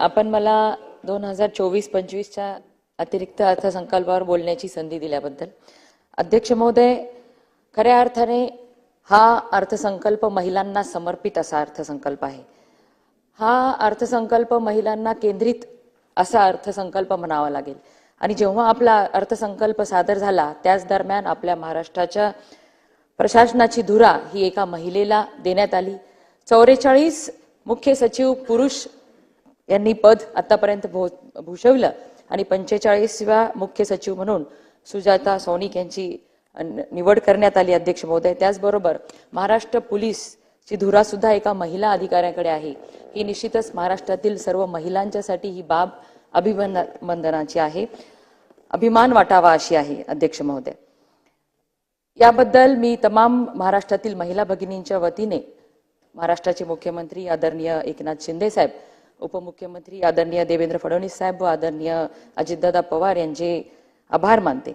आपण मला दोन हजार चोवीस पंचवीसच्या अतिरिक्त अर्थसंकल्पावर बोलण्याची संधी दिल्याबद्दल. अध्यक्ष महोदय खऱ्या अर्थाने हा अर्थसंकल्प महिलांना समर्पित असा अर्थसंकल्प आहे. हा अर्थसंकल्प महिलांना केंद्रित असा अर्थसंकल्प म्हणावा लागेल. आणि जेव्हा आपला अर्थसंकल्प सादर झाला त्याच दरम्यान आपल्या महाराष्ट्राच्या प्रशासनाची धुरा ही एका महिलेला देण्यात आली. चौवेचाळीस मुख्य सचिव पुरुष यांनी पद आतापर्यंत भूषवलं. आणि पंचेचाळीसव्या मुख्य सचिव म्हणून सुजाता सौनिक यांची निवड करण्यात आली अध्यक्ष महोदय. त्याचबरोबर महाराष्ट्र पोलीसची धुरा सुद्धा एका महिला अधिकाऱ्याकडे आहे. ही निश्चितच महाराष्ट्रातील सर्व महिलांच्यासाठी ही बाब अभिवंदनाची आहे. अभिमान वाटावा अशी आहे अध्यक्ष महोदय. याबद्दल मी तमाम महाराष्ट्रातील महिला भगिनींच्या वतीने महाराष्ट्राचे मुख्यमंत्री आदरणीय एकनाथ शिंदे साहेब उपमुख्यमंत्री आदरणीय देवेंद्र फडणवीस साहेब व आदरणीय अजितदादा पवार यांचे आभार मानते.